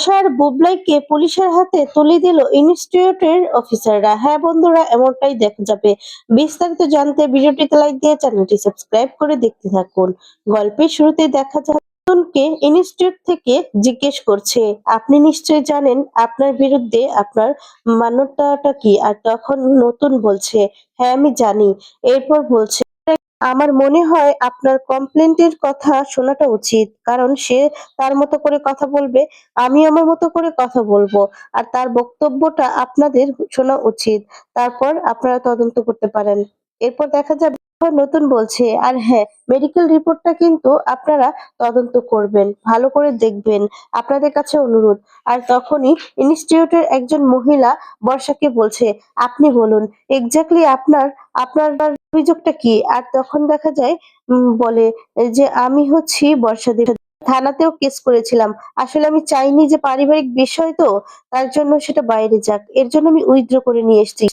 বর্ষার বুবলাইকে পুলিশের হাতে তুলে দিল ইনস্টিটিউটের অফিসাররা। হ্যাঁ বন্ধুরা, এমনটাই দেখা যাবে। বিস্তারিত জানতে ভিডিওটিতে লাইক দিয়ে চ্যানেলটি সাবস্ক্রাইব করে দেখতে থাকুন। গল্পের শুরুতে দেখা যায় নতুনকে ইনস্টিটিউট থেকে জিজ্ঞেস করছে। আপনি নিশ্চয়ই জানেন, আপনার বিরুদ্ধে আপনার মান্যতাটা কি? আর তখন নতুন বলছে হ্যাঁ আমি জানি। এরপর বলছে আমার মনে হয় আপনার কমপ্লেন্টের কথা শোনাটা উচিত, কারণ সে তার মতো করে কথা বলবে, আমি আমার মতো করে কথা বলব, আর তার বক্তব্যটা আপনাদের শোনা উচিত। তারপর আপনারা তদন্ত করতে পারেন। এরপর দেখা যাবে নতুন বলছে, আর হ্যাঁ মেডিকেল রিপোর্টটা কিন্তু আপনারা তদন্ত করবেন, ভালো করে দেখবেন, আপনাদের কাছে অনুরোধ। আর তখনই ইনস্টিটিউটের একজন মহিলা বর্ষাকে বলছে, আপনি বলুন এক্স্যাক্টলি আপনার আপনার অভিযোগটা কি? আর তখন দেখা যায় বলে যে, আমি হচ্ছি বর্ষা দেবী থানাতেও কেস করেছিলাম। আসলে আমি চাইনি যে পারিবারিক বিষয় তো, তার জন্য সেটা বাইরে যাক। এর জন্য আমি উইথড্র করে নিয়ে এসেছি।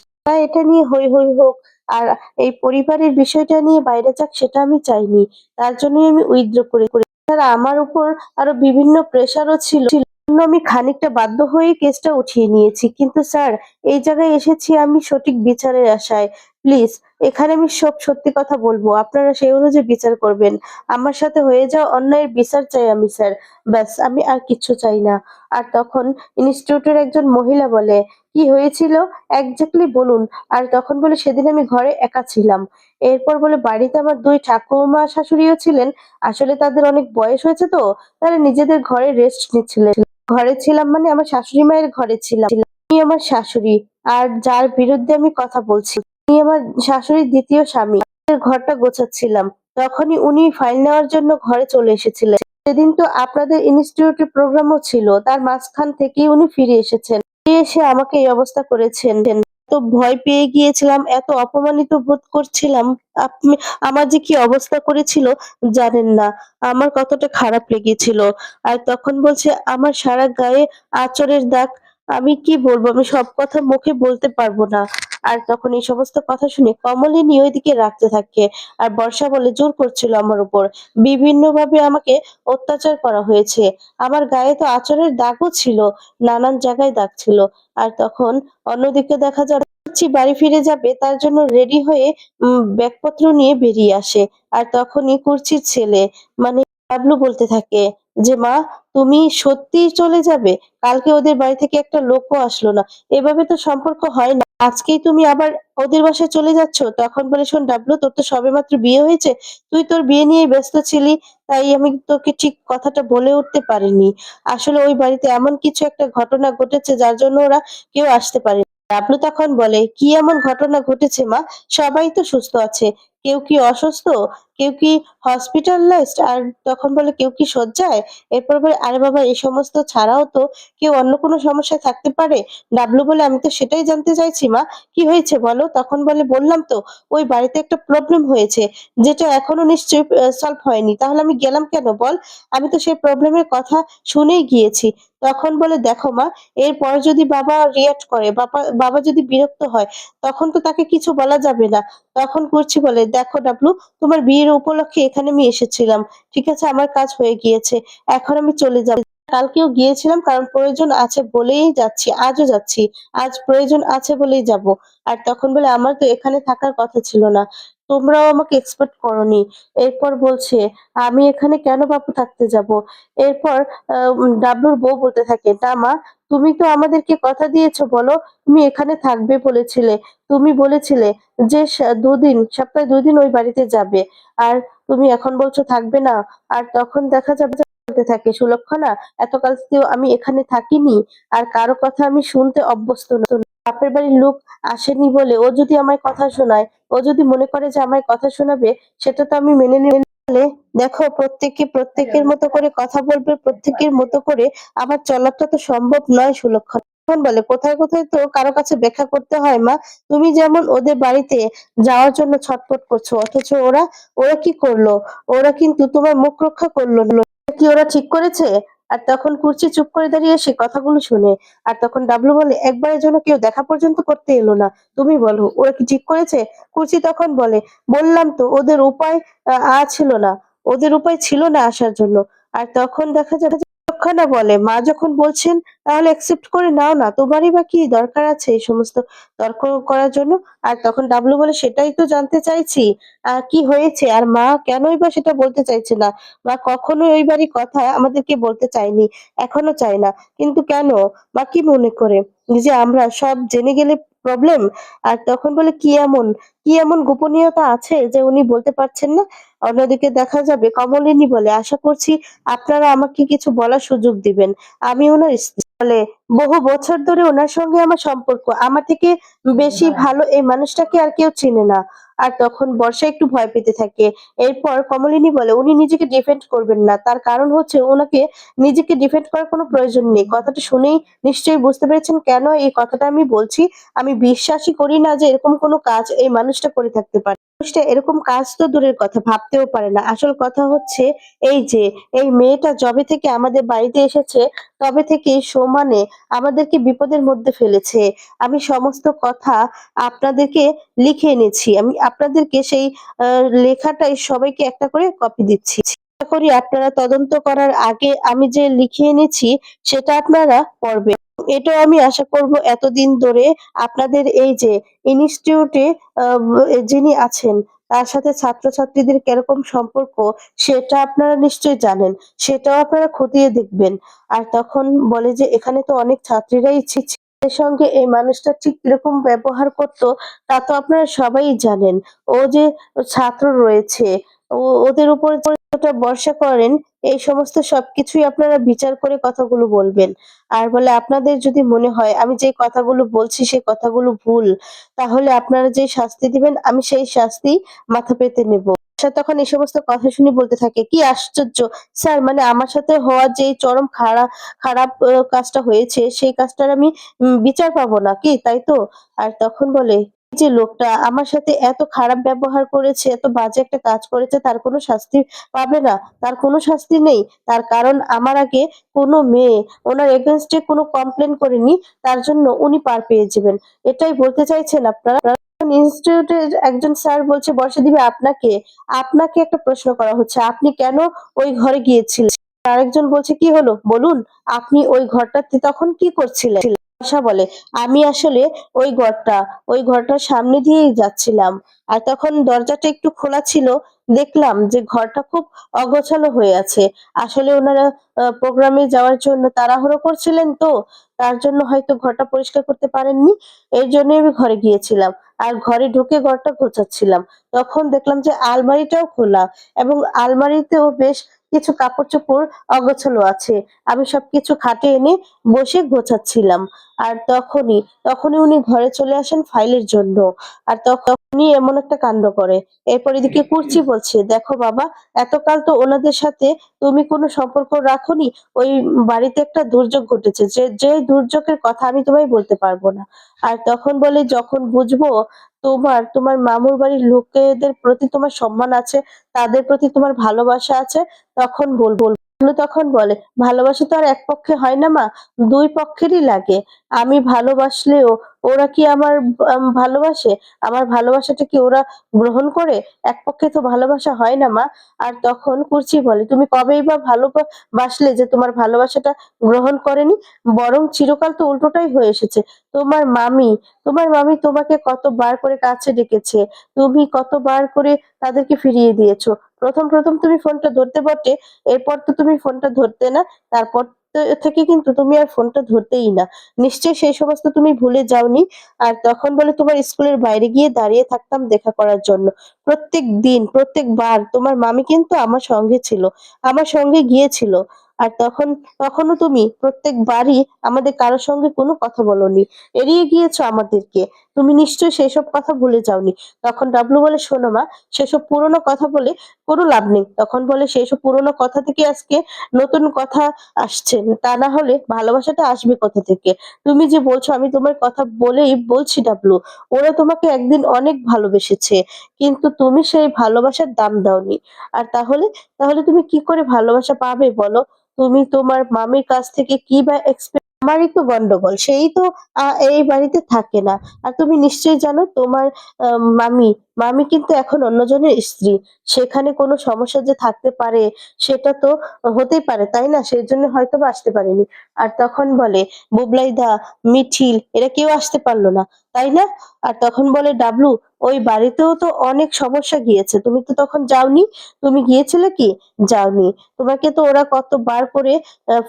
এটা নিয়ে হই হই, হোক, আর এই পরিবারের বিষয়টা নিয়ে বাইরে যাক, সেটা আমি চাইনি। তার জন্যই আমি উইথড্র করে করে আমার উপর আরও বিভিন্ন প্রেশারও ছিল। আমি খানিকটা বাধ্য হয়ে কেসটা উঠিয়ে নিয়েছি। কিন্তু স্যার, এই জায়গায় এসেছি আমি সঠিক বিচারের আশায়। প্লিজ এখানে আমি সব সত্যি কথা বলব। আপনারা সেই অনুযায়ী বিচার করবেন। আমার সাথে হয়ে যাওয়া অন্যায়ের বিচার চাই আমি, স্যার। ব্যাস, আমি আর কিচ্ছু চাই না। আর তখন ইনস্টিটিউটের একজন মহিলা বলে, কি হয়েছিল? একজাক্টলি বলুন। আর তখন বলে, সেদিন আমি ঘরে একা ছিলাম। এরপর বলে, বাড়িতে আমার দুই ঠাকুমা শাশুড়িও ছিলেন। আসলে তাদের অনেক বয়স হয়েছে তো, তারা নিজেদের ঘরে রেস্ট নিচ্ছিলেন। ঘরে ছিলাম মানে আমার শাশুড়ি মায়ের ঘরে ছিলাম। উনি আমার শাশুড়ি। আর যার বিরুদ্ধে আমি কথা বলছি। উনি আমার শাশুড়ির দ্বিতীয় স্বামী। ঘরটা গোছাচ্ছিলাম। তখনই উনি ফাইল নেওয়ার জন্য ঘরে চলে এসেছিলেন। সেদিন তো আপনাদের ইনস্টিটিউটের প্রোগ্রামও ছিল, তার মাঝখান থেকেই উনি ফিরে এসেছেন। এসে আমাকে এই অবস্থা করেছেন। তো ভয় পেয়ে গিয়েছিলাম, এত অপমানিত বোধ করছিলাম। আপনি, আমার যে কি অবস্থা করেছিল জানেন না। আমার কতটা খারাপ লেগেছিল। আর তখন বলছে, আমার সারা গায়ে আচরের দাগ, আমি কি বলব? আমি সব কথা মুখে বলতে পারব না। আর তখন এই সমস্ত কথা শুনে কমলিনী ওইদিকে রাখতে থাকে। আর বর্ষা বলে, জোর করছিল আমার উপর। বিভিন্ন ভাবে আমাকে অত্যাচার করা হয়েছে। আমার গায়ে তো আচরের দাগও ছিল, নানান জায়গায় দাগ ছিল। আর তখন অন্যদিকে দেখা যাবে বাড়ি ফিরে যাবে, তার জন্য রেডি হয়ে ব্যাগপত্র নিয়ে বেরিয়ে আসে। আর তখনই কুর্চির ছেলে মানে বাবলু বলতে থাকে যে, মা, তুমি সত্যিই চলে যাবে? কালকে ওদের বাড়ি থেকে একটা লোকও আসলো না। এভাবে তো সম্পর্ক হয় না। আজকেই তুমি আবার ওদের বাসায় চলে যাচ্ছ? তখন বলে, শোন ডাবলু, তোর তো সবেমাত্র বিয়ে হয়েছে। তুই তোর বিয়ে নিয়ে ব্যস্ত ছিলি, তাই আমি তোকে ঠিক কথাটা বলে উঠতে পারিনি। আসলে ওই বাড়িতে এমন কিছু একটা ঘটনা ঘটেছে যার জন্য ওরা কেউ আসতে পারে ডাবলু তখন বলে, কি এমন ঘটনা ঘটেছে মা? সবাই তো সুস্থ আছে। কেউ কি অসুস্থ? কেউ কি হসপিটালাইজড আর তখন বলে কেউ কি শয্যায়? এরপর বলে, আরে বাবা, এই সমস্ত ছাড়াও তো কেউ অন্য কোনো সমস্যায় থাকতে পারে? ডাবলু বলে, আমি তো সেটাই জানতে চাইছি মা। কি হয়েছে বলো? তখন বলে, বললাম তো, ওই বাড়িতে একটা প্রবলেম হয়েছে, যেটা এখনও নিশ্চয়ই সলভ হয়নি। তাহলে আমি গেলাম কেন বল? আমি তো সেই প্রবলেমের কথা শুনেই গিয়েছি। তখন বলে, দেখো মা, এরপর যদি বাবা রিয়াক্ট করে, বাবা বাবা যদি বিরক্ত হয়, তখন তো তাকে কিছু বলা যাবে না। তখন করছি বলে, দেখো ডাবলু, তোমার বিয়ের উপলক্ষে এখানে আমি এসেছিলাম। ঠিক আছে, আমার কাজ হয়ে গিয়েছে। এখন আমি চলে যাব। কালকেও গিয়েছিলাম, কারণ প্রয়োজন আছে বলেই যাচ্ছি, আজও যাচ্ছি। আজ প্রয়োজন আছে বলেই যাব। আর তখন বলে, আমার তো এখানে থাকার কথা ছিল না। তোমরাও আমাকে এক্সপেক্ট করনি। এরপর বলছে, আমি এখানে কেন বাপু থাকতে যাব? এরপর ডাবলুর বউ বলতে থাকে না তুমি তো আমাদেরকে কথা দিয়েছ, বলো, তুমি এখানে থাকবে বলেছিলে। তুমি বলেছিলে যে দুদিন, সপ্তাহে দুদিন ওই বাড়িতে যাবে। আর তুমি এখন বলছো থাকবে না। আর তখন দেখা যাবে বলতে থাকে, সুলক্ষণা, এতকাল আমি এখানে থাকিনি। আর কারও কথা আমি শুনতে অভ্যস্ত বাপের বাড়ির লোক আসেনি বলে ও যদি আমায় কথা শোনায়, ও যদি মনে করে যে আমায় কথা শোনাবে, সেটা তো আমি মেনে নিলে দেখো প্রত্যেকে প্রত্যেকের মতো করে কথা বলবে, প্রত্যেকের মতো করে আবার চলাটা তো সম্ভব নয় সুলক্ষণা। বলে, কোথায় কোথায় তো কারও কাছে ব্যাখ্যা করতে হয় মা? তুমি যেমন ওদের বাড়িতে যাওয়ার জন্য ছটফট করছ, অথচ ওরা ওরা কি করল? ওরা কিন্তু তোমার মুখ রক্ষা করল কি ওরা ঠিক করেছে? আর তখন কুর্চি চুপ করে দাঁড়িয়ে সে কথাগুলো শুনে। আর তখন ডাবলু বলে, একবারের জন্য কেউ দেখা পর্যন্ত করতে এলো না। তুমি বলো, ওরা কি ঠিক করেছে? কুর্চি তখন বলে, বললাম তো, ওদের উপায় আ ছিল না। ওদের উপায় ছিল না আসার জন্য। আর তখন দেখা যাবে বিচক্ষণা বলে, মা যখন বলছেন, তাহলে অ্যাকসেপ্ট করে নাও না, তোমারই বা কি দরকার আছে এই সমস্ত তর্ক করার জন্য? আর তখন ডাবলু বলে, সেটাই তো জানতে চাইছি কি হয়েছে? আর মা কেনই বা সেটা বলতে চাইছে না? মা কখনোই ওই বাড়ির কথা আমাদেরকে বলতে চায়নি, এখনও চায় না। কিন্তু কেন? মা কি মনে করে? যে আমরা সব জেনে গেলে প্রবলেম আর তখন বলে, কি এমন? কি এমন গোপনীয়তা আছে যে উনি বলতে পারছেন না? অন্যদিকে দেখা যাবে কমলিনী বলে আশা করছি আপনারা আমাকে কিছু বলার সুযোগ দিবেন। আমি ওনার বলে বহু বছর ধরে ওনার সঙ্গে আমার সম্পর্ক। আমার থেকে বেশি ভালো এই মানুষটাকে আর কেউ চিনে না। আর তখন বর্ষা একটু ভয় পেতে থাকে। এরপর কমলিনী বলে উনি নিজেকে ডিফেন্ড করবেন না। তার কারণ হচ্ছে ওনাকে নিজেকে ডিফেন্ড করার কোনো প্রয়োজন নেই। কথাটা শুনেই নিশ্চয়ই বুঝতে পেরেছেন কেন এই কথাটা আমি বলছি। আমি বিশ্বাসই করি না যে এরকম কোনো কাজ এই মানুষটা করে থাকতে পারে। মানুষটা এরকম কাজ তো দূরের কথা, ভাবতেও পারে না। আসল কথা হচ্ছে এই যে, এই মেয়েটা যবে থেকে আমাদের বাড়িতে এসেছে, তবে থেকে সমানে আমাদেরকে বিপদের মধ্যে ফেলেছে। আমি সমস্ত কথা আপনাদেরকে লিখে এনেছি। আমি আপনাদেরকে সেই লেখাটাই সবাইকে একটা করে কপি দিচ্ছি। করি আপনারা তদন্ত করার আগে আমি যে লিখে এনেছি, সেটা আপনারা পড়বেন। এটাও আমি আশা করব এতদিন ধরে আপনাদের এই যে ইনস্টিটিউটে যিনি আছেন তার সাথে ছাত্রছাত্রীদের কীরকম সম্পর্ক সেটা আপনারা নিশ্চয়ই জানেন। সেটাও আপনারা খতিয়ে দেখবেন। আর তখন বলে যে এখানে তো অনেক ছাত্রীরাই ছি ছি, এর সঙ্গে এই মানুষটা ঠিক কীরকম ব্যবহার করতো তা তো আপনারা সবাই জানেন। ও যে ছাত্র রয়েছে ও ওদের উপর যতটা ভরসা করেন, এই সমস্ত সবকিছুই আপনারা বিচার করে কথাগুলো বলবেন। আর বলে আপনাদের যদি মনে হয়, আমি যে কথাগুলো বলছি সেই কথাগুলো ভুল, তাহলে আপনারা যে শাস্তি দিবেন, আমি সেই শাস্তি মাথা পেতে নেব। সে তখন এই সমস্ত কথা শুনে বলতে থাকে, কি আশ্চর্য! স্যার মানে আমার সাথে হওয়া যে চরম খারাপ খারাপ কাজটা হয়েছে, সেই কাজটার আমি বিচার পাবো না, কি? তাই তো? আর তখন বলে "এই যে লোকটা আমার সাথে এত খারাপ ব্যবহার করেছে, এত বাজে একটা কাজ করেছে, তার কোনো শাস্তি পাবে না। তার কোনো শাস্তি নেই। তার কারণ আমার আগে কোনো মেয়ে, ওনার এগেনস্টে কোনো কমপ্লেন করেনি, তার জন্য উনি পার পেয়ে যাবেন। এটাই বলতে চাইছেন আপনারা? ইনস্টিটিউটের একজন স্যার বলছে, বর্ষা দিবে আপনাকে আপনাকে একটা প্রশ্ন করা হচ্ছে। আপনি কেন ওই ঘরে গিয়েছিলেন? আরেকজন বলছে, কি হলো? বলুন, আপনি ওই ঘরটাতে তখন কি করছিলেন? বর্ষা বলে, আমি আসলে ওই ঘরটা, ওই ঘরটার সামনে দিয়েই যাচ্ছিলাম। আর তখন দরজাটা একটু খোলা ছিল, দেখলাম যে ঘরটা খুব অগোছালো হয়ে আছে। আসলে ওনারা প্রোগ্রামে যাওয়ার জন্য তাড়াহুড়ো করছিলেন তো, তার জন্য হয়তো ঘরটা পরিষ্কার করতে পারেননি। এর জন্য আমি ঘরে গিয়েছিলাম। আর ঘরে ঢুকে ঘরটা গোছাচ্ছিলাম। তখন দেখলাম যে আলমারিটাও খোলা এবং আলমারিতেও বেশ কিছু কাপড় চোপড় অগোছালো আছে। আমি সবকিছু খাটে এনে বসে গোছাচ্ছিলাম। আর তখনই তখনই উনি ঘরে চলে আসেন ফাইলের জন্য। আর তখনই এমন একটা কাণ্ড করে। এরপর এদিকে কুর্চি বলছে, দেখো বাবা, এতকাল তো ওনাদের সাথে তুমি কোনো সম্পর্ক রাখোনি। ওই বাড়িতে একটা দুর্যোগ ঘটেছে। যে যে দুর্যোগের কথা আমি তোমায় বলতে পারব না। আর তখন বলে, যখন বুঝব তোমার তোমার মামুর বাড়ির লোকেদের প্রতি তোমার সম্মান আছে, তাদের প্রতি তোমার ভালোবাসা আছে, তখন বলব। তখন বলে, ভালোবাসা তো আর এক পক্ষে হয় না মা, দুই পক্ষেরই লাগে। আমি ভালোবাসলেও ওরা কি আমার ভালোবাসে? আমার ভালোবাসাটা কি ওরা গ্রহণ করে? এক পক্ষে তো ভালোবাসা হয় না, মা। আর তখন কুর্চি বলে, তুমি কবেই বা ভালোবাসলে যে তোমার ভালোবাসাটা গ্রহণ করেনি? বরং চিরকাল তো উল্টোটাই হয়ে এসেছে। তোমার মামি তোমার মামি তোমাকে কতবার করে কাছে ডেকেছে। তুমি কতবার করে তাদেরকে ফিরিয়ে দিয়েছ। প্রথম প্রথম তুমি ফোনটা ধরতে বটে, এরপর তো তুমি ফোনটা ধরতে না, তারপর থেকে কিন্তু তুমি আর ফোনটা ধরতেই না। নিশ্চয়ই সেই সমস্ত তুমি ভুলে যাওনি। আর তখন বলে তোমার স্কুলের বাইরে গিয়ে দাঁড়িয়ে থাকতাম দেখা করার জন্য। প্রত্যেক দিন, প্রত্যেকবার তোমার মামি কিন্তু আমার সঙ্গে ছিল। আমার সঙ্গে গিয়েছিল। আর তখন, তখনও তুমি প্রত্যেকবারই আমাদের কারোর সঙ্গে কোনো কথা বলনি। এড়িয়ে গিয়েছো আমাদেরকে। তুমি নিশ্চয়ই সেসব কথা ভুলে যাওনি। তখন ডাবলু বলে, শোনো মা, সেসব পুরনো কথা বলে কোনো লাভ নেই। তখন বলে, সেসব পুরনো কথা থেকে আজকে নতুন কথা আসছে। তা না হলে ভালোবাসাটা আসবে কোথা থেকে? তুমি যে বলছো, আমি তোমার কথা বলেই বলছি ডাবলু। ওরা তোমাকে একদিন অনেক ভালোবেসেছে, কিন্তু তুমি সেই ভালোবাসার দাম দাওনি। আর তাহলে তাহলে তুমি কি করে ভালোবাসা পাবে বলো? তুমি তোমার মামির কাছ থেকে কি বা আমারই তো গন্ডগোল, সেই তো এই বাড়িতে থাকে না। আর তুমি নিশ্চয়ই জানো তোমার মামি মামি কিন্তু এখন অন্যজনের স্ত্রী। সেখানে কোনো সমস্যা যে থাকতে পারে, সেটা তো হতেই পারে, তাই না? সেই জন্য হয়তো আসতে পারেনি। আর তখন বলে, বুবলাইদা, মিঠিল, এরা কেউ আসতে পারল না, তাই না? আর তখন বলে, ডাবলু ওই বাড়িতেও তো অনেক সমস্যা গিয়েছে। তুমি তো তখন যাওনি? তুমি গিয়েছিলে কি? যাওনি। তোমাকে তো ওরা কতবার করে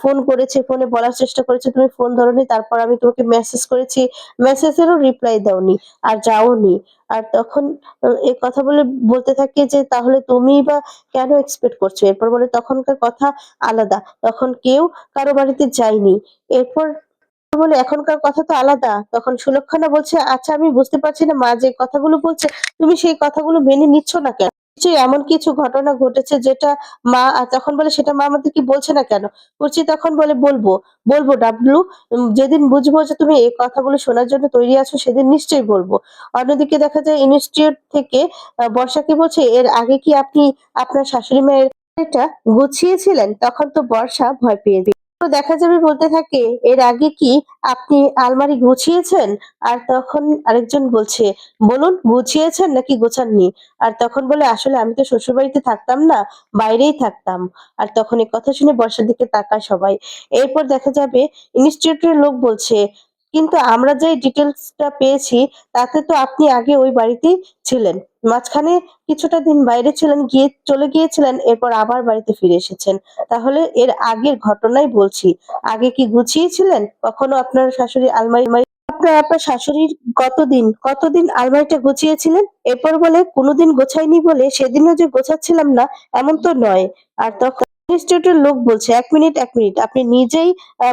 ফোন করেছে ফোনে বলার চেষ্টা করেছে, তুমি ফোন ধরোনি, তারপর আমি তোমাকে মেসেজ করেছি মেসেজেরও রিপ্লাই দাওনি আর যাওনি। আর তখন এ কথা বলে বলতে থাকে যে, তাহলে তুমি বা কেন এক্সপেক্ট করছ? এরপর বলে, তখনকার কথা আলাদা। তখন কেউ কারও বাড়িতে যায়নি। এরপর বলে এখনকার কথা তো আলাদা। তখন সুলক্ষণা বলছে আচ্ছা আমি বুঝতে পারছি না, মা যে কথাগুলো বলছে, তুমি সেই কথাগুলো মেনে নিচ্ছ না কেন? এমন কিছু ঘটনা ঘটেছে যেটা মা তখন বলে, সেটা মা আমাদের কি বলছে না কেন? করছি তখন বলে, বলব বলব, ডাবলু যেদিন বুঝব যে তুমি এই কথাগুলো শোনার জন্য তৈরি আছো, সেদিন নিশ্চয়ই বলব। অন্যদিকে দেখা যায়, ইনস্টিটিউট থেকে বর্ষাকে বলছে, এর আগে কি আপনি আপনার শাশুড়ি মায়ের এটা গুছিয়েছিলেন? তখন তো বর্ষা ভয় পেয়ে দেখা যাবে বলতে থাকে, এর আগে কি আপনি আলমারি গুছিয়েছেন? আর তখন আরেকজন বলছে, বলুন গুছিয়েছেন নাকি গোছাননি? আর তখন বলে, আসলে আমি তো শ্বশুর বাড়িতে থাকতাম না, বাইরেই থাকতাম। আর তখন এই কথা শুনে বর্ষার দিকে তাকায় সবাই। এরপর দেখা যাবে, ইনস্টিটিউটের লোক বলছে, কিন্তু আমরা যে ডিটেলসটা পেয়েছি, তাতে তো আপনি আগে ওই বাড়িতেই ছিলেন। মাঝখানে কিছুটা দিন বাইরে ছিলেন, গিয়ে চলে গিয়েছিলেন, এরপর আবার বাড়িতে ফিরে এসেছেন। তাহলে এর আগের ঘটনাই বলছি। আগে কি গুছিয়েছিলেন? কখনো আপনার শাশুড়ি আলমারি আপনার আপনার শাশুড়ির কতদিন কতদিন আলমারিটা গুছিয়েছিলেন? এরপর বলে, কোনোদিন গোছাইনি বলে, সেদিনও যে গোছাচ্ছিলাম না, এমন তো নয়। আর তখন ইনস্টিটিউটের লোক বলছে, এক মিনিট এক মিনিট, আপনি নিজেই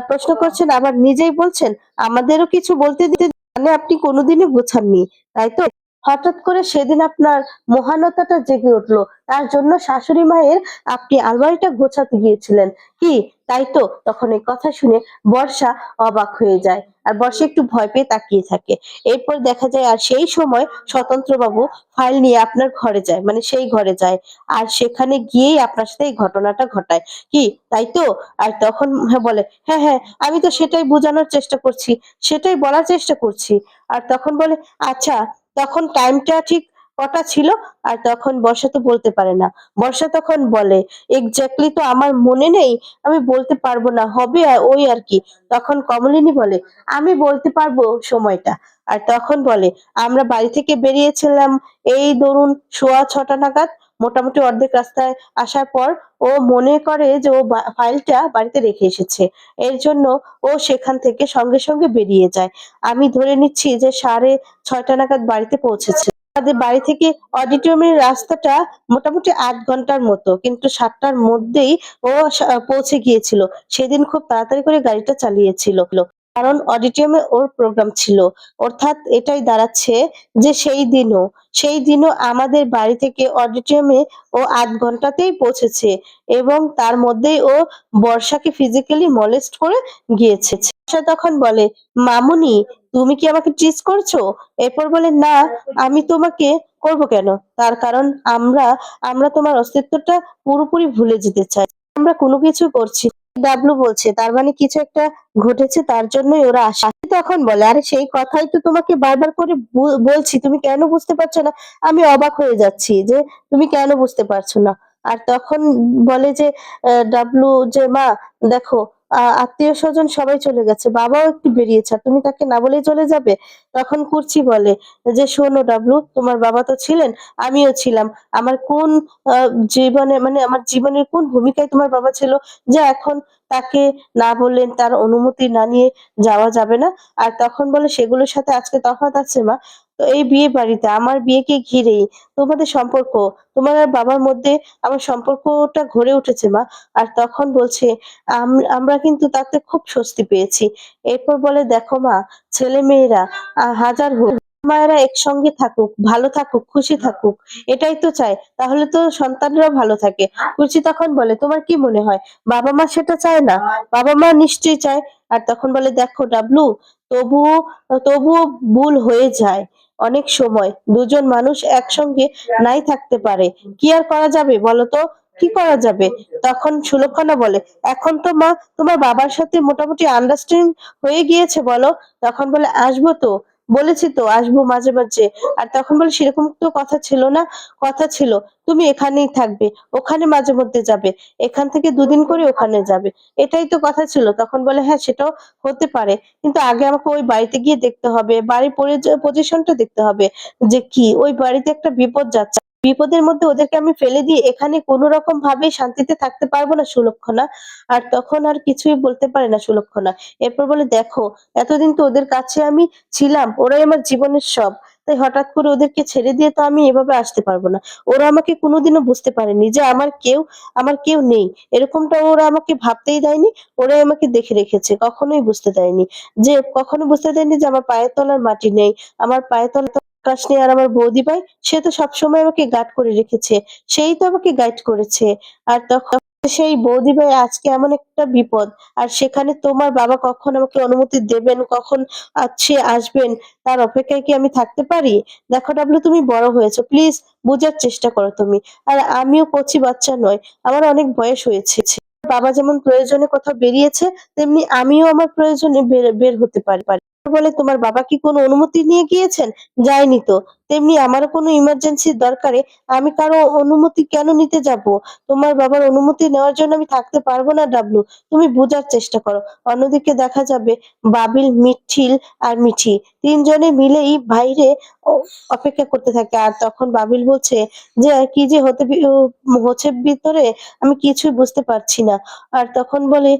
প্রশ্ন করছেন, আবার নিজেই বলছেন? আমাদেরও কিছু বলতে দিতে মানে আপনি কোনোদিনই গোছাননি, তাই তো? হঠাৎ করে সেদিন আপনার মহানতাটা জেগে উঠল। তার জন্য শাশুড়ি মায়ের আপনি আলমারিটা গোছাতে গিয়েছিলেন। কি? তাই তো? তখন এই কথা শুনে বর্ষা অবাক হয়ে যায়। আর বর্ষা একটু ভয় পেয়ে তাকিয়ে থাকে। এরপর দেখা যায় আর সেই সময় স্বতন্ত্র বাবু ফাইল নিয়ে আপনার ঘরে যায় মানে সেই ঘরে যায়। আর সেখানে গিয়েই আপনার সাথে এই ঘটনাটা ঘটায়। কি? তাই তো? আর তখন হ্যাঁ বলে হ্যাঁ হ্যাঁ আমি তো সেটাই বোঝানোর চেষ্টা করছি, সেটাই বলার চেষ্টা করছি। আর তখন বলে আচ্ছা তখন টাইমটা ঠিক কটা ছিল? আর তখন বর্ষা তো বলতে পারে না। বর্ষা তখন বলে এক্স্যাক্টলি তো আমার মনে নেই, আমি বলতে পারব না, হবে ওই আর কি। তখন কমলিনী বলে, আমি বলতে পারব সময়টা। আর তখন বলে, আমরা বাড়ি থেকে বেরিয়েছিলাম এই ধরুন সোয়া ছটা নাগাদ। মোটামুটি অর্ধেক রাস্তায় আসার পর ও মনে করে যে ও ফাইলটা বাড়িতে রেখে এসেছে। এর জন্য ও সেখান থেকে সঙ্গে সঙ্গে বেরিয়ে যায়। আমি ধরে নিচ্ছি যে সাড়ে ছয়টা নাগাদ বাড়িতে পৌঁছেছে। আমাদের বাড়ি থেকে অডিটোরিয়ামের রাস্তাটা মোটামুটি আট ঘণ্টার মতো, কিন্তু সাতটার মধ্যেই ও পৌঁছে গিয়েছিল। সেদিন খুব তাড়াতাড়ি করে গাড়িটা চালিয়েছিল। কারণ অডিটোরিয়ামে ওর প্রোগ্রাম ছিল। অর্থাৎ এটাই দাঁড়াচ্ছে যে সেই দিনও সেই দিনও আমাদের বাড়ি থেকে অডিটোরিয়ামে ও আধ ঘন্টাতেই পৌঁছেছে এবং তার মধ্যেই ও বর্ষাকে ফিজিক্যালি মলেস্ট করে গিয়েছে। বর্ষা তখন বলে, মামুনি, তুমি কি আমাকে টিজ করছ? এরপর বলে, না, আমি তোমাকে করব কেন? তার কারণ আমরা আমরা তোমার অস্তিত্বটা পুরোপুরি ভুলে যেতে চাই। আমরা কোনো কিছু করছি। ডাবলু বলছে, তার মানে কিছু একটা ঘটেছে, তার জন্যই ওরা আসে। তখন বলে, আরে সেই কথাই তো তোমাকে বারবার করে বলছি, তুমি কেন বুঝতে পারছ না? আমি অবাক হয়ে যাচ্ছি যে, তুমি কেন বুঝতে পারছ না? আর তখন বলে যে ডাবলু যে মা, দেখো আত্মীয় স্বজন সবাই চলে গেছে, বাবাও একটু বেরিয়েছে তুমি তাকে না বলেই চলে যাবে? তখন কুর্চি বলে যে, শোনো ডাবলু, তোমার বাবা তো ছিলেন, আমিও ছিলাম। আমার কোন জীবনে মানে আমার জীবনের কোন ভূমিকায় তোমার বাবা ছিল যে, এখন তাকে না বললেন তার অনুমতি না নিয়ে যাওয়া যাবে না? আর তখন বলে, সেগুলোর সাথে আজকে তফাৎ আছে মা। তো এই বিয়ে বাড়িতে আমার বিয়েকে ঘিরেই তোমাদের সম্পর্ক, তোমার আর বাবার মধ্যে আমার সম্পর্কটা গড়ে উঠেছে মা। আর তখন বলছে, আম- আমরা কিন্তু তাতে খুব স্বস্তি পেয়েছি। এরপর বলে, দেখো মা ছেলে মেয়েরা হাজার হোক মায়েরা একসঙ্গে থাকুক, ভালো থাকুক, খুশি থাকুক, এটাই তো চায়। তাহলে তো সন্তানরাও ভালো থাকে। খুশি তখন বলে, তোমার কি মনে হয়? বাবা মা সেটা চায় না? বাবা মা নিশ্চয়ই চায়। আর তখন বলে, দেখো ডাবলু, তবুও তবুও ভুল হয়ে যায়। অনেক সময়। দুজন মানুষ একসঙ্গে নাই থাকতে পারে। কি আর করা যাবে বলতো কি করা যাবে? তখন সুলক্ষণা বলে, এখন তো মা, তোমার বাবার সাথে মোটামুটি আন্ডারস্ট্যান্ডিং হয়ে গিয়েছে বলো। তখন বলে, আসব তো। বলেছি তো, আসব মাঝে মাঝে। আর তখন বলে, সেরকম তো কথা ছিল না, কথা ছিল। তুমি এখানেই থাকবে, ওখানে মাঝে মধ্যে যাবে, এখান থেকে দুদিন করে ওখানে যাবে। এটাই তো কথা ছিল। তখন বলে হ্যাঁ সেটাও হতে পারে। কিন্তু আগে আমাকে ওই বাড়িতে গিয়ে দেখতে হবে, বাড়ির পজিশনটা দেখতে হবে যে কি? ওই বাড়িতে একটা বিপদ যাচ্ছে। বিপদের মধ্যে ওদেরকে আমি ফেলে দিয়ে এখানে কোনো রকম ভাবে শান্তিতে থাকতে পারব না সুলক্ষণা। আর তখন আর কিছুই বলতে পারে না সুলক্ষণা। এরপর বলে, দেখো, এতদিন তো ওদের কাছে আমি ছিলাম, ওরাই আমার জীবনের সব। তাই হঠাৎ করে ওদেরকে ছেড়ে দিয়ে তো আমি এভাবে আসতে পারব না। ওরা আমাকে কোনোদিনও বুঝতে পারেনি যে আমার কেউ আমার কেউ নেই। এরকমটা ওরা আমাকে ভাবতেই দেয়নি, ওরাই আমাকে দেখে রেখেছে। কখনোই বুঝতে দেয়নি। যে, কখনো বুঝতে দেয়নি যে আমার পায়ের তলার মাটি নেই। আমার পায়ের তলার আকাশ নেই আর আমার বৌদি ভাই, সে তো সবসময় আমাকে গার্ড করে রেখেছে। সেই তো আমাকে গাইড করেছে। আর তখন সেই বৌদি ভাই আজকে এমন একটা বিপদ। আর সেখানে তোমার বাবা কখন আমাকে অনুমতি দেবেন, কখন আছে আসবেন, তার অপেক্ষায় কি আমি থাকতে পারি? দেখো ডাবলু, তুমি বড় হয়েছো। প্লিজ বোঝার চেষ্টা করো তুমি। আর আমিও কচি বাচ্চা নয় আমার অনেক বয়স হয়েছে। বাবা যেমন প্রয়োজনে কোথাও বেরিয়েছে, তেমনি আমিও আমার প্রয়োজনে বের হতে পারি। বলে তোমার বাবা কি কোনো অনুমতি নিয়ে গিয়েছেন? যায়নি তো। তেমনি আমারও কোনো ইমার্জেন্সির দরকারে আমি কারও অনুমতি কেন নিতে যাব? তোমার বাবার অনুমতি নেওয়ার জন্য আমি থাকতে পারব না, ডাবলু। তুমি বোঝার চেষ্টা করো। অন্যদিকে দেখা যাবে বাবিল, মিঠিল আর মিঠি। তিনজনে মিলেই বাইরে অপেক্ষা করতে থাকে। আর তখন বাবিল বলছে যে, কি যে হতে হচ্ছে ভিতরে? আমি কিছুই বুঝতে পারছি না। আর তখন বলে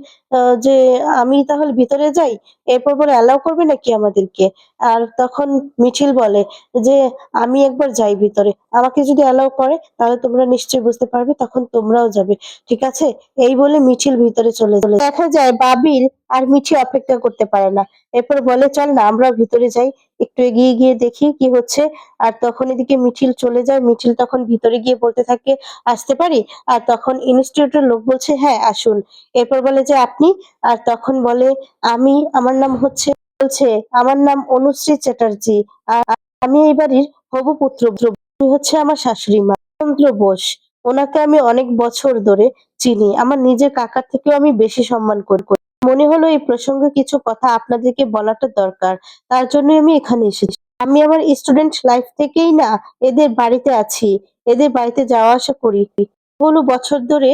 যে, আমি তাহলে ভিতরে যাই? এরপর বলে অ্যালাউ করবে নাকি আমাদেরকে? আর তখন মিঠিল বলে যে আমি একবার যাই ভিতরে। আমাকে যদি অ্যালাউ করে, তাহলে তোমরা নিশ্চয়ই বুঝতে পারবে, তখন তোমরাও যাবে। ঠিক আছে? এই বলে মিছিল ভিতরে চলে চলে দেখা যায় বাবিল আর মিঠি অপেক্ষা করতে পারে না। এরপর বলে, চল না, আমরা ভিতরে যাই। একটু এগিয়ে গিয়ে দেখি কি হচ্ছে। আর তখন এদিকে মিছিল চলে যায়। মিছিল তখন ভিতরে গিয়ে বলতে থাকে, আসতে পারি? আর তখন ইনস্টিটিউটের লোক বলছে হ্যাঁ আসুন। এরপর বলে যে, আপনি? আর তখন বলে, আমি, আমার নাম হচ্ছে, বলছে, আমার নাম অনুশ্রী চ্যাটার্জি। আর আমি এই বাড়ির হবু পুত্র হচ্ছে আমার শাশুড়ি মা চন্দ্র বোস। ওনাকে আমি অনেক বছর ধরে চিনি। আমার নিজের কাকার থেকেও আমি বেশি সম্মান করি। মনে হলো এই প্রসঙ্গে কিছু কথা আপনাদেরকে বলাটা দরকার। তার জন্য আমি এখানে এসেছি। আমি আমার স্টুডেন্ট লাইফ থেকেই না এদের বাড়িতে আছি। এদের বাড়িতে যাওয়া আসা করি। বহু বছর ধরে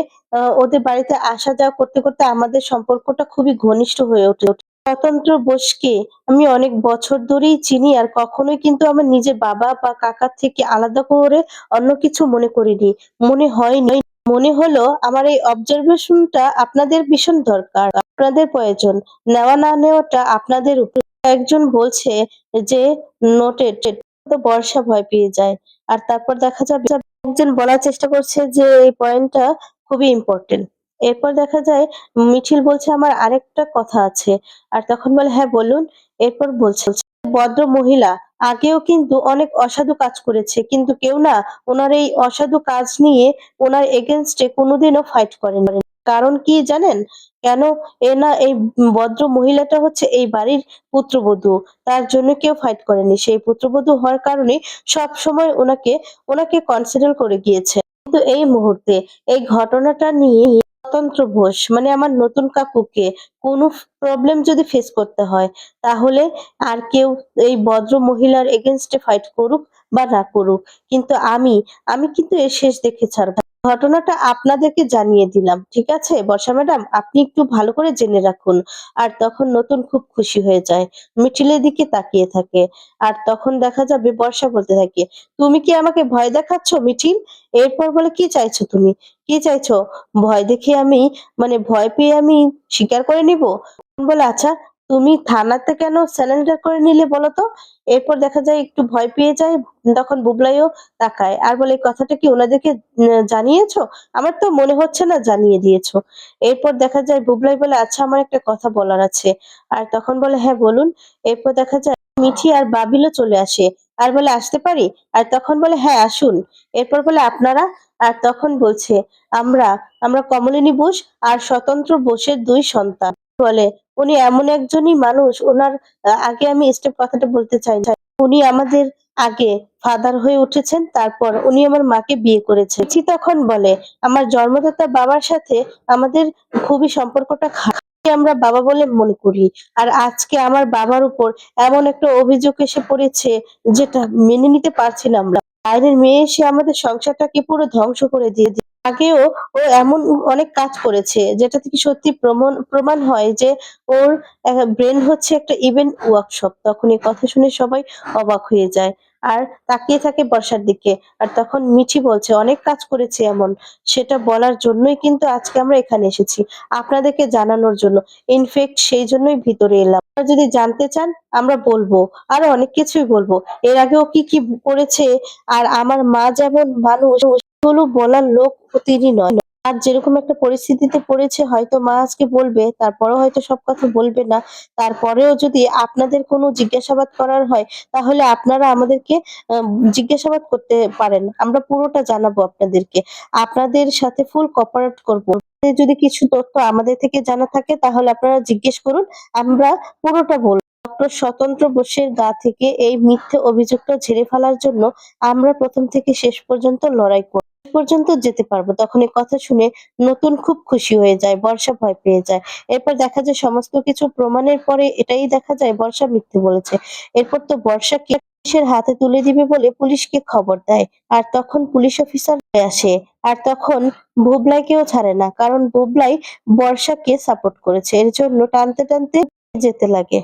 ওদের বাড়িতে আসা যাওয়া করতে করতে আমাদের সম্পর্কটা খুবই ঘনিষ্ঠ হয়ে ওঠে। স্বতন্ত্র বোসকে আমি অনেক বছর ধরেই চিনি আর কখনোই কিন্তু আমার নিজের বাবা বা কাকার থেকে আলাদা করে অন্য কিছু মনে করিনি। মনে হয়নি। মনে হলো আমার এই অবজারভেশনটা আপনাদের ভীষণ দরকার, আপনাদের প্রয়োজন। নেওয়া না নেওয়াটা আপনাদের উপর। একজন বলছে যে নোটেড তো বর্ষা ভয় পেয়ে যায়। আর তারপর দেখা যাবে, একজন বলার চেষ্টা করছে যে, এই পয়েন্টটা খুবই ইম্পর্টেন্ট এরপর দেখা যায় মিছিল বলছে, আমার আরেকটা কথা আছে। আর তখন বলে হ্যাঁ বলুন। এরপর বলছে, ভদ্র মহিলা, আগেও কিন্তু অনেক অসাধু কাজ করেছে, কিন্তু কেউ না ওনার এই অসাধু কাজ নিয়ে ওনার এগেনস্টে কোনোদিনও ফাইট করেন। কারণ কি জানেন? কেন এ না এই ভদ্র মহিলাটা হচ্ছে এই বাড়ির পুত্রবধূ, তার জন্য কেউ ফাইট করেনি। সেই পুত্রবধূ হওয়ার কারণে সব সময় ওনাকে ওনাকে কনসিডার করে গিয়েছে। কিন্তু এই মুহূর্তে এই ঘটনাটা নিয়ে স্বতন্ত্র ঘোষ মানে আমার নতুন কাকুকে কোনো প্রবলেম যদি ফেস করতে হয়, তাহলে আর কেউ এই ভদ্র মহিলার এগেনস্টে ফাইট করুক বা না করুক কিন্তু আমি আমি কিন্তু এর শেষ দেখে ছাড়ব। ঘটনাটা আপনাদেরকে জানিয়ে দিলাম, ঠিক আছে? বর্ষা ম্যাডাম, আপনি একটু ভালো করে জেনে রাখুন। আর তখন নতুন খুব খুশি হয়ে যায়, মিঠিলের দিকে তাকিয়ে থাকে। আর তখন দেখা যাবে বর্ষা বলতে থাকে, তুমি কি আমাকে ভয় দেখাচ্ছ, মিঠিল? এরপর বলে, কি চাইছো তুমি? কি চাইছো? ভয় দেখে আমি মানে ভয় পেয়ে আমি স্বীকার করে নিব? বলে আচ্ছা তুমি থানাতে কেন স্যালেন্ডার করে নিলে বলো তো এরপর দেখা যায় একটু ভয় পেয়ে যায়, তখন বুবলাইও তাকায়। আর বলে, এই কথাটা কি ওনাদেরকে জানিয়েছো? আমার তো মনে হচ্ছে না জানিয়ে দিয়েছ। এরপর দেখা যায় বুবলাই বলে আচ্ছা আমার একটা কথা বলার আছে। আর তখন বলে হ্যাঁ বলুন। এরপর দেখা যায় মিঠি আর বাবিলও চলে আসে। আর বলে, আসতে পারি? আর তখন বলে হ্যাঁ আসুন। এরপর বলে, আপনারা? আর তখন বলছে, আমরা আমরা কমলিনী বোস আর স্বতন্ত্র বোসের দুই সন্তান। বলে, উনি এমন একজনই মানুষ ওনার আগে আমি স্টেপ কথাটা বলতে চাই উনি আমাদের আগে ফাদার হয়ে উঠেছেন, তারপর উনি আমার মাকে বিয়ে করেছেন। তখন বলে, আমার জন্মদাতা বাবার সাথে আমাদের খুবই সম্পর্কটা আমরা বাবা বলে মনে করি। আর আজকে আমার বাবার উপর এমন একটা অভিযোগ এসে পড়েছে, যেটা মেনে নিতে পারছি না আমরা। বাইরের মেয়ে এসে আমাদের সংসারটাকে পুরো ধ্বংস করে দিয়ে দিয়ে- আগেও ও এমন অনেক কাজ করেছে, যেটা থেকে সত্যি প্রমাণ প্রমাণ হয় যে ওর ব্রেন হচ্ছে একটা ইভেন্ট ওয়ার্কশপ তখন এই কথা শুনে সবাই অবাক হয়ে যায়। আর তাকিয়ে থাকে বর্ষার দিকে। আর তখন মিঠি বলছে, অনেক কাজ করেছে এমন। সেটা বলার জন্যই কিন্তু আজকে আমরা এখানে এসেছি। আপনাদেরকে জানানোর জন্য। ইনফেক্ট সেই জন্যই ভিতরে এলাম। যদি জানতে চান, আমরা বলব। আরও অনেক কিছুই বলব। এর আগেও কি কি করেছে? আর আমার মা যেমন মানুষ সেগুলো বলার লোক তিনি নয়। আর যেরকম একটা পরিস্থিতিতে পড়েছে, হয়তো মা আজকে বলবে, তারপরেও হয়তো সব কথা বলবে না। তারপরেও যদি আপনাদের কোনো জিজ্ঞাসাবাদ করার হয়, তাহলে আপনারা আমাদেরকে জিজ্ঞাসাবাদ করতে পারেন। আমরা পুরোটা জানাব আপনাদেরকে। আপনাদের সাথে ফুল কপারেট করব। যদি কিছু তথ্য আমাদের থেকে জানা থাকে, তাহলে আপনারা জিজ্ঞেস করুন। আমরা পুরোটা বলব। ডক্টর স্বতন্ত্র বোসের গা থেকে এই মিথ্যে অভিযোগটা ঝেড়ে ফেলার জন্য আমরা প্রথম থেকে শেষ পর্যন্ত লড়াই করব পর্যন্ত যেতে পারব। তখন এই কথা শুনে নতুন খুব খুশি হয়ে যায়, বর্ষা ভয় পেয়ে যায়। এরপর দেখা যায় সমস্ত কিছু প্রমাণের পরে এটাই দেখা যায়, বর্ষা মিথ্যে বলেছে। এরপর তো বর্ষা বর্ষাকে পুলিশের হাতে তুলে দিবে বলে পুলিশকে খবর দেয়। আর তখন পুলিশ অফিসার আসে। আর তখন বুবলাইকেও ছাড়ে না, কারণ বুবলাই বর্ষাকে সাপোর্ট করেছে। এর জন্য টানতে টানতে যেতে লাগে।